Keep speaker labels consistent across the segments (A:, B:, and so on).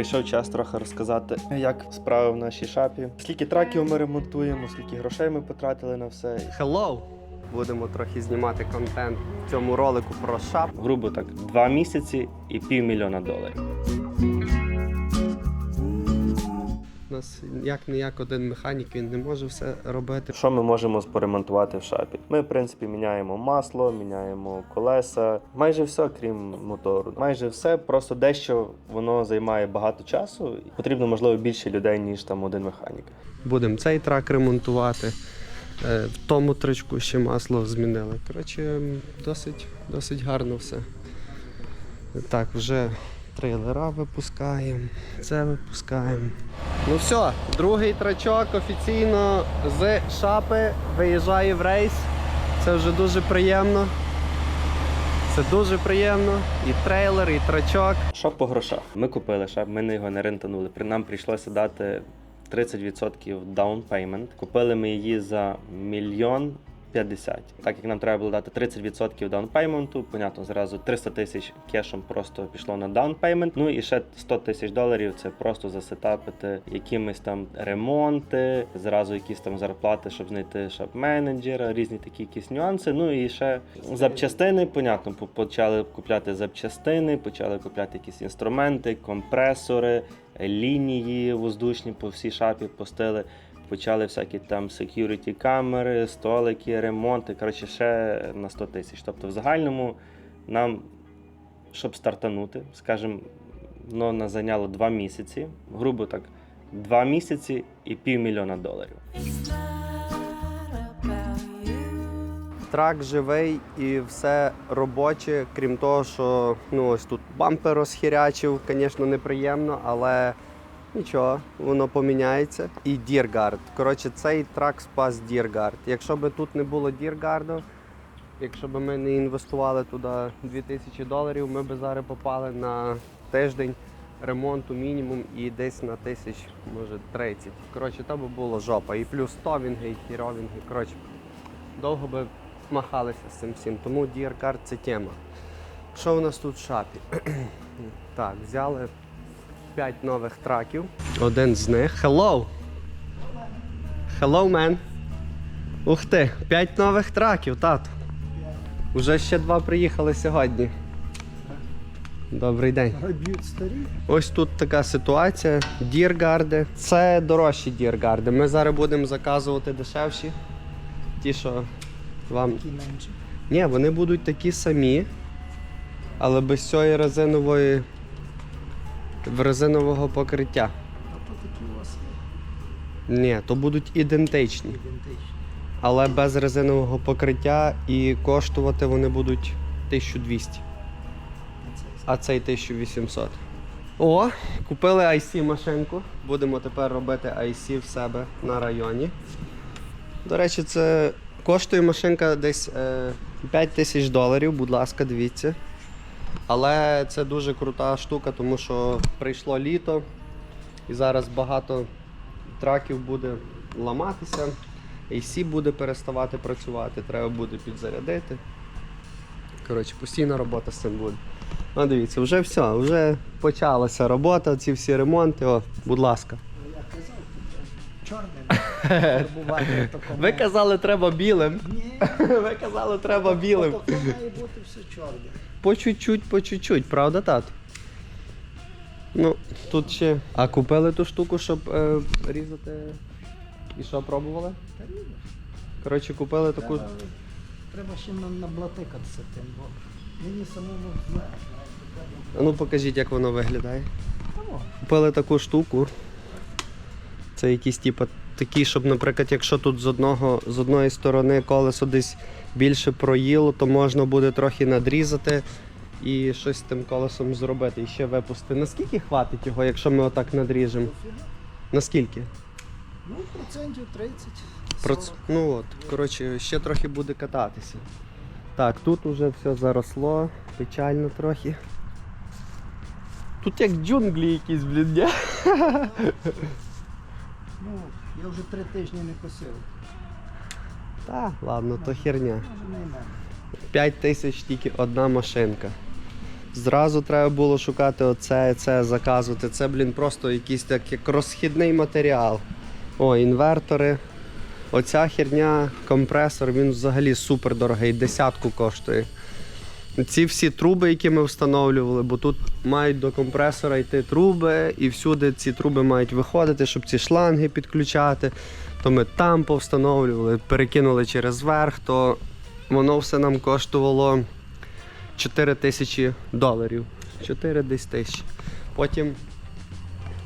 A: Прийшов час трохи розказати, як справи в нашій шапі. Скільки траків ми ремонтуємо, скільки грошей ми потратили на все.
B: Hello! Будемо трохи знімати контент в цьому ролику про шап.
A: Грубо так, два місяці і півмільйона доларів.
B: У нас як не як один механік, він не може все робити.
A: Що ми можемо поремонтувати в шапі? Ми, в принципі, міняємо масло, міняємо колеса, майже все, крім мотору. Майже все, просто дещо воно займає багато часу. Потрібно, можливо, більше людей, ніж там один механік.
B: Будемо цей трак ремонтувати. Е, В тому тричку ще масло змінили. Коротше, досить, досить гарно все. Так, вже трейлера випускаємо, це випускаємо. Ну все, другий трачок офіційно з шапи виїжджає в рейс. Це вже дуже приємно. Це дуже приємно. І трейлер, і трачок.
A: Що по грошах? Ми купили шап, ми не його не рентанули. При нам прийшлося дати 30% down payment. Купили ми її за мільйон 50. Так як нам треба було дати 30% down payment, понятно, зразу 300 тисяч кешем просто пішло на payment. Ну і ще 100 тисяч доларів це просто засетапити якимись там ремонти, зразу якісь там зарплати, щоб знайти шап-менеджера, різні такі якісь нюанси. Ну і ще запчастини, понятно, почали купляти запчастини, почали купляти якісь інструменти, компресори, лінії воздушні по всій шапі постили. Почали всякі там security камери, столики, ремонти. Коротше, ще на 100 тисяч. Тобто, в загальному нам, щоб стартанути, скажімо, воно нас зайняло 2 місяці, грубо так, 2 місяці і півмільйона доларів.
B: Трак живий і все робоче, крім того, що ну ось тут бампер розхірячив, звісно, неприємно, але нічого, воно поміняється. І Діргард. Коротше, цей трак спас Діргард. Якщо б тут не було Діргарду, якщо б ми не інвестували туди 2000 доларів, ми б зараз попали на тиждень ремонту мінімум і десь на тисяч, може 30. Коротше, то би було жопа. І плюс товінги, і хіровінги. Коротше, довго би махалися з цим всім. Тому Card це тема. Що у нас тут в шапі? так, взяли 5 нових траків. Один з них. Hello! Hello, man! Ух ти! 5 нових траків, тату. Уже ще два приїхали сьогодні. Добрий день.
C: Б'ють старі.
B: Ось тут така ситуація. Діргарди. Це дорожчі діргарди. Ми зараз будемо заказувати дешевші. Ті, що вам.
C: Такі менші.
B: Ні, вони будуть такі самі, але без цієї резинової резинового покриття.
C: А то такі у вас
B: Ні, то будуть ідентичні,
C: ідентичні.
B: але без резинового покриття і коштувати вони будуть 1200,
C: А це
B: а цей 1800. О, купили IC машинку. Будемо тепер робити IC в себе на районі. До речі, це коштує машинка десь е, 5 тисяч доларів, будь ласка, дивіться. Але це дуже крута штука, тому що прийшло літо і зараз багато траків буде ламатися, AC буде переставати працювати, треба буде підзарядити. Коротше, постійна робота з цим буде. Ну, дивіться, вже все, вже почалася робота, ці всі ремонти. О, будь ласка.
C: Ну, я казав, чорне фарбувати такому.
B: Ви казали, треба білим.
C: Ні,
B: Ви казали, треба білим.
C: то має бути все чорне.
B: По чуть-чуть, по чуть-чуть, правда, тато? Ну, тут ще. А купили ту штуку, щоб е, різати. І що пробували?
C: Та ні,
B: Коротше, купили таку.
C: треба, треба ще на- наблатикатися тим, бо мені самому зле.
B: А ну покажіть, як воно виглядає. Купили таку штуку. Це якісь типу такі, щоб, наприклад, якщо тут з одного з одної сторони колесо десь більше проїло, то можна буде трохи надрізати і щось з тим колесом зробити і ще випустити. Наскільки хватить його, якщо ми отак надріжемо? Наскільки?
C: Ну, процентів 30.
B: Проц... Ну от, коротше, ще трохи буде кататися. Так, тут уже все заросло, печально трохи. Тут як джунглі якісь, блін, ні?
C: Ну, я вже три тижні не косив.
B: Та, ладно, то херня. 5 тисяч тільки одна машинка. Зразу треба було шукати оце, це, заказувати. Це, блін, просто якийсь так як розхідний матеріал. О, інвертори. Оця херня, компресор, він взагалі супер дорогий, десятку коштує. Ці всі труби, які ми встановлювали, бо тут мають до компресора йти труби, і всюди ці труби мають виходити, щоб ці шланги підключати. То ми там повстановлювали, перекинули через верх, то воно все нам коштувало 4 тисячі доларів. 4 десь тисячі. Потім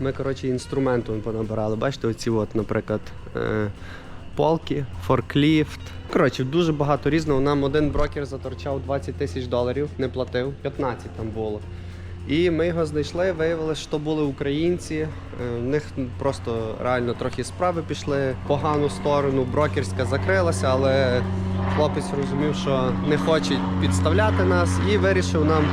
B: ми, коротше, інструментом понабирали. Бачите, оці, от, наприклад, е, полки, форкліфт. Коротше, дуже багато різного. Нам один брокер заторчав 20 тисяч доларів, не платив, 15 там було. І ми його знайшли, виявилося, що були українці. Е, В них просто реально трохи справи пішли погану сторону. Брокерська закрилася, але хлопець розумів, що не хоче підставляти нас, і вирішив нам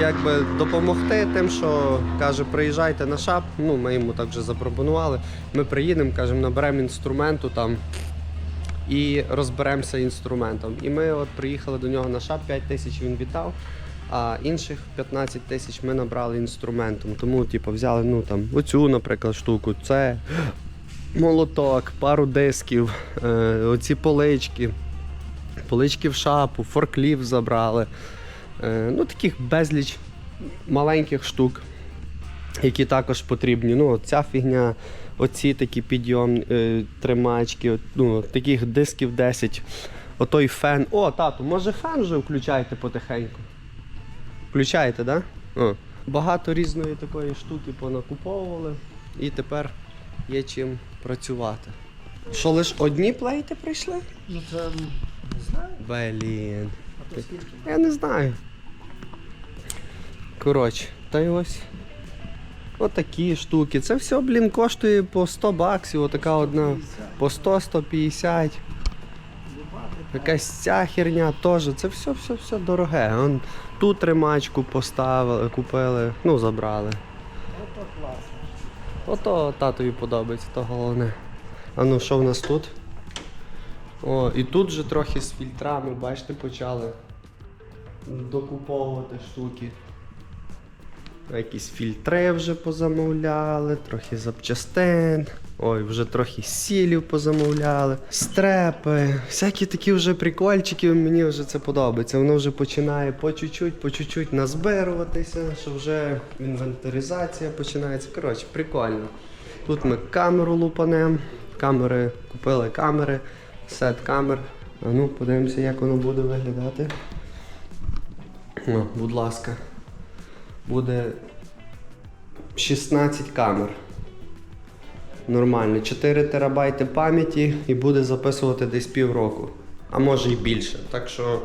B: якби допомогти тим, що каже, приїжджайте на шап. Ну, ми йому так вже запропонували. Ми приїдемо, кажемо, наберемо інструменту там і розберемося інструментом. І ми от приїхали до нього на шап, 5 тисяч він віддав, а інших 15 тисяч ми набрали інструментом. Тому, типу, взяли ну, там, оцю, наприклад, штуку, це молоток, пару дисків, е, оці полички, полички в шапу, форкліфт забрали. Е, ну, таких безліч маленьких штук, які також потрібні. Ну, ця фігня, оці такі підйом, е, тримачки, ну, таких дисків 10. Отой фен. О, тату, може фен вже включайте потихеньку. Включаєте, так? Да? О. Багато різної такої штуки понакуповували і тепер є чим працювати. Що лише одні плейти прийшли?
C: Ну це не знаю.
B: Блін.
C: А то скільки?
B: Я не знаю. Коротше, та й ось. Отакі штуки. Це все, блін, коштує по 100 баксів, отака одна. По 100-150. Якась ця херня теж. Це все, все, все дороге. Он, ту тримачку поставили, купили, ну забрали.
C: Ото класно.
B: Ото татові подобається, то головне. А ну що в нас тут? О, і тут же трохи з фільтрами, бачите, почали докуповувати штуки. Якісь фільтри вже позамовляли, трохи запчастин. Ой, вже трохи сілів позамовляли, стрепи, всякі такі вже прикольчики, мені вже це подобається. Воно вже починає по чуть-чуть, по чуть-чуть назбируватися, що вже інвентаризація починається. Коротше, прикольно. Тут ми камеру лупанем, камери, купили камери, сет камер. А ну, подивимося, як воно буде виглядати. О, будь ласка. Буде 16 камер. Нормально. 4 терабайти пам'яті і буде записувати десь півроку. А може і більше. Так що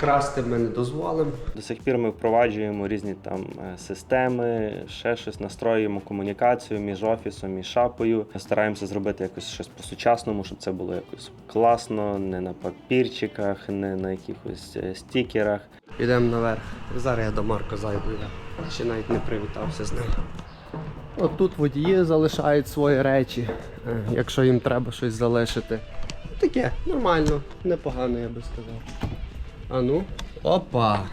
B: красти ми не дозволимо.
A: До сих пір ми впроваджуємо різні там е, системи, ще щось настроюємо комунікацію між офісом і шапою. Стараємося зробити якось щось по-сучасному, щоб це було якось класно, не на папірчиках, не на якихось е, стікерах.
B: Йдемо наверх. Зараз я до Марко зайду. Я ще навіть не привітався з ним. От тут водії залишають свої речі, е, якщо їм треба щось залишити. Таке, нормально, непогано, я би сказав. А ну, опа!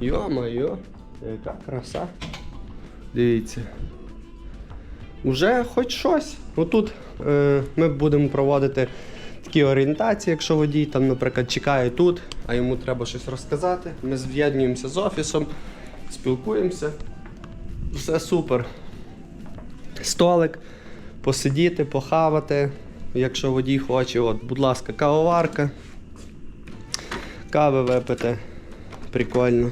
B: Йо-моє, яка краса. Дивіться. Уже хоч щось. Отут е, ми будемо проводити такі орієнтації, якщо водій там, наприклад, чекає тут, а йому треба щось розказати. Ми з'єднуємося з офісом, спілкуємося. Все супер. Столик, посидіти, похавати, якщо водій хоче. От, будь ласка, кавоварка. Кави випити. Прикольно.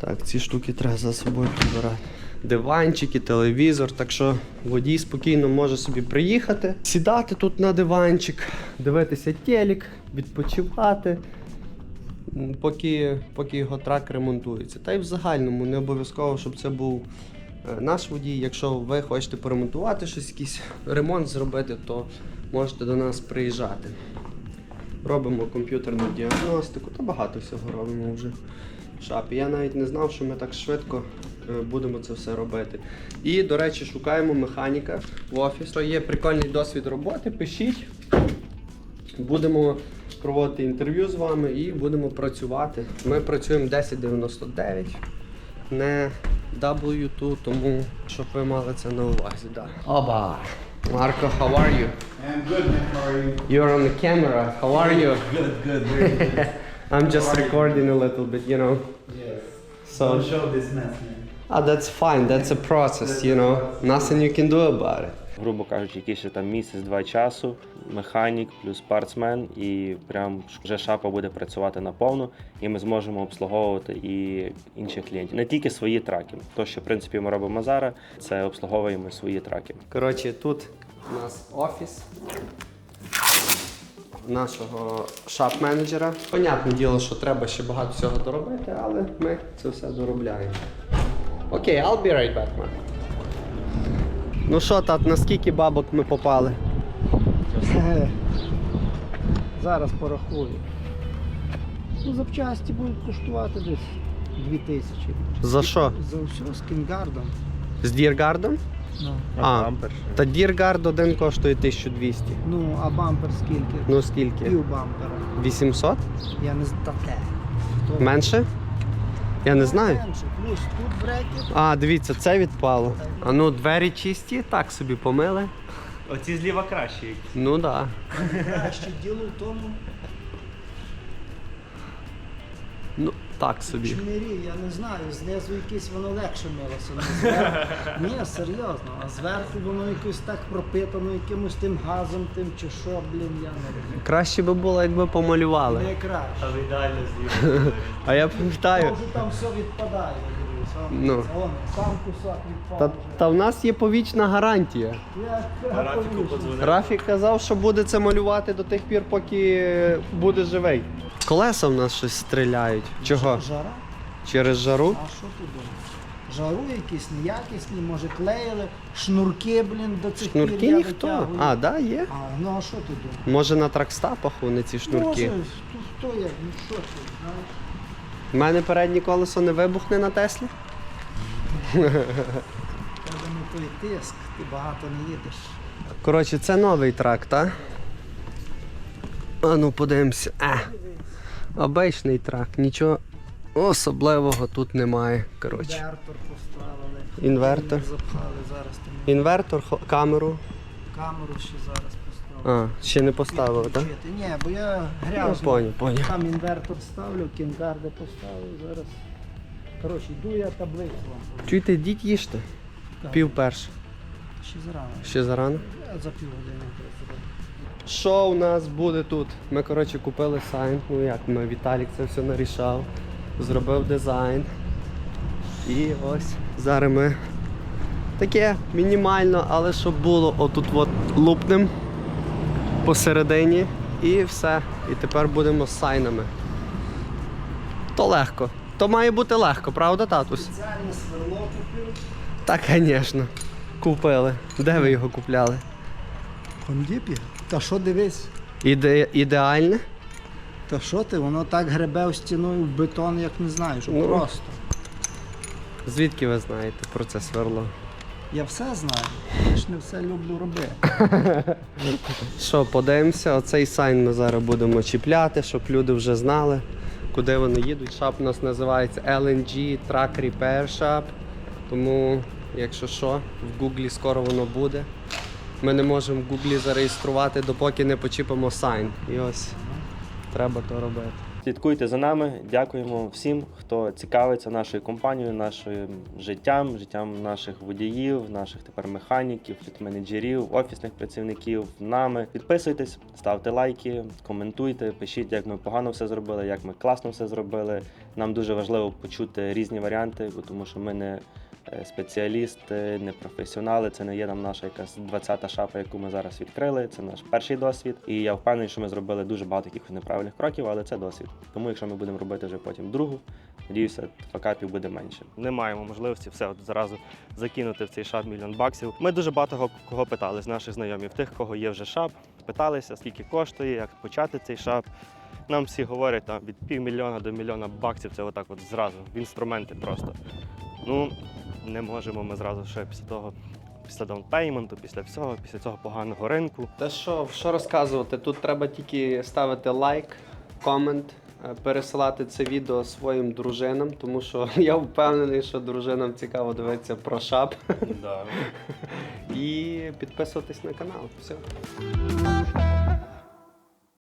B: Так, ці штуки треба за собою прибирати. Диванчики, телевізор, так що водій спокійно може собі приїхати, сідати тут на диванчик, дивитися телек, відпочивати, поки, поки його трак ремонтується. Та й в загальному не обов'язково, щоб це був наш водій. Якщо ви хочете поремонтувати щось, якийсь ремонт зробити, то можете до нас приїжджати. Робимо комп'ютерну діагностику, та багато всього робимо вже в шапі. Я навіть не знав, що ми так швидко е, будемо це все робити. І, до речі, шукаємо механіка в офіс. Що є прикольний досвід роботи, пишіть. Будемо проводити інтерв'ю з вами і будемо працювати. Ми працюємо 1099, не W2, тому щоб ви мали це на увазі. Да. Оба! Марко, how are you?
D: I'm good, man. How are you?
B: You're on the camera. How are you?
D: Good, good. Very good.
B: I'm just recording a little bit, you know.
D: yes.
B: So
D: Don't show this mess, man.
B: Ah, that's fine. That's a process, you know. Nothing you can do about it.
A: Грубо кажучи, якийсь там місяць-два часу, механік плюс спортсмен, і прям вже шапа буде працювати наповну, і ми зможемо обслуговувати і інших клієнтів. Не тільки свої траки. То, що в принципі ми робимо зараз, це обслуговуємо свої траки.
B: Коротше, тут у нас офіс нашого шап-менеджера. Понятне діло, що треба ще багато всього доробити, але ми це все доробляємо. Окей, I'll be right back, man. Ну що, тат, на скільки бабок ми попали?
C: Зараз порахую. Ну, запчасті будуть коштувати десь 2000.
B: За що?
C: За все з кінгардом.
B: З Діргардом?
C: Ну.
B: А, та Діргард один коштує 1200.
C: ну, а бампер скільки?
B: Ну скільки?
C: Пів бампера.
B: 800?
C: Я не знаю.
B: Менше? Я не знаю.
C: Менше. Плюс тут брекет.
B: А, дивіться, це відпало. А ну, двері чисті, так собі помили.
A: Оці зліва кращі.
B: Ну так. Да.
C: Краще діло в тому,
B: Ну, так собі.
C: чмирі, я не знаю, знизу якесь воно легше милося. Ні, серйозно, а зверху воно якось так пропитано якимось тим газом, тим чи що, блін, я не розумію.
B: Краще би було, якби помалювали.
C: Не краще.
A: ідеально зліва.
B: А я пам'ятаю.
C: вже там все відпадає, дивись. он,
B: Ну.
C: Вон, сам кусок
B: Та,
C: відпав.
B: та в нас є повічна гарантія.
C: Я повішу.
B: Рафік казав, що буде це малювати до тих пір, поки буде живий. Колеса в нас щось стріляють. Чого?
C: Жара?
B: Через жару?
C: А що думаєш? Жару якісь неякісні, може клеїли, шнурки, блін, до цих
B: Шнурки
C: пір я
B: ніхто.
C: витягую.
B: А, да, є.
C: А, ну а що ти думаєш?
B: Може на тракстапах вони ці шнурки.
C: Може, тут хто як, ну що ти, знаєш?
B: У мене переднє колесо не вибухне на Теслі.
C: Тебе не той тиск, ти багато не їдеш.
B: Коротше, це новий трак, так? А ну подивимося. А, обичний трак, нічого особливого тут немає. Коротше.
C: Інвертор поставили.
B: Інвертор.
C: Запхали зараз
B: Інвертор, камеру.
C: камеру ще зараз поставили.
B: А, ще не поставив, так?
C: Ні, бо я грязно.
B: поняв, поняв.
C: Там інвертор ставлю, кінгарди поставив зараз. Коротше, йду я таблицю вам.
B: Чуєте, йдіть їжте. Пів перше.
C: Ще зарано.
B: Ще зарано.
C: Я за півгодини просто.
B: Що у нас буде тут? Ми, коротше, купили сайн. Ну як ми, Віталік це все нарішав, зробив дизайн. І ось зараз ми таке мінімально, але щоб було отут от лупним посередині і все. І тепер будемо з сайнами. То легко. То має бути легко, правда, татус?
C: Спеціальне сверло купив.
B: Так, звісно. Купили. Де ви його купляли?
C: Кондіпі? Та що дивись?
B: Іде, ідеальне?
C: Та що ти, воно так гребе в стіною в бетон, як не знаю, що
B: Ну.
C: просто.
B: Звідки ви знаєте про це сверло?
C: Я все знаю, я ж не все люблю робити.
B: Що, подивимося, оцей сайн ми зараз будемо чіпляти, щоб люди вже знали, куди вони їдуть. Шап у нас називається LNG Truck Repair Shop. Тому, якщо що, в Гуглі скоро воно буде. Ми не можемо в Гуглі зареєструвати, допоки не почіпимо сайн. І ось треба то робити.
A: Слідкуйте за нами. Дякуємо всім, хто цікавиться нашою компанією, нашим життям, життям наших водіїв, наших тепер механіків, менеджерів, офісних працівників. Нами підписуйтесь, ставте лайки, коментуйте, пишіть, як ми погано все зробили, як ми класно все зробили. Нам дуже важливо почути різні варіанти, тому що ми не спеціалісти, не професіонали. Це не є нам наша якась 20-та шапа, яку ми зараз відкрили. Це наш перший досвід. І я впевнений, що ми зробили дуже багато якихось неправильних кроків, але це досвід. Тому, якщо ми будемо робити вже потім другу, надіюся, факапів буде менше. Не маємо можливості все от зразу закинути в цей шап мільйон баксів. Ми дуже багато кого питали з наших знайомів, тих, кого є вже шап, питалися, скільки коштує, як почати цей шап. Нам всі говорять там від півмільйона до мільйона баксів. Це отак, от зразу в інструменти просто. Ну не можемо ми зразу ще після того після даунпейменту, після всього, після цього поганого ринку.
B: Та що, що розказувати? Тут треба тільки ставити лайк, комент, е, пересилати це відео своїм дружинам, тому що я впевнений, що дружинам цікаво дивитися про шап.
A: Да.
B: І підписуватись на канал. Все.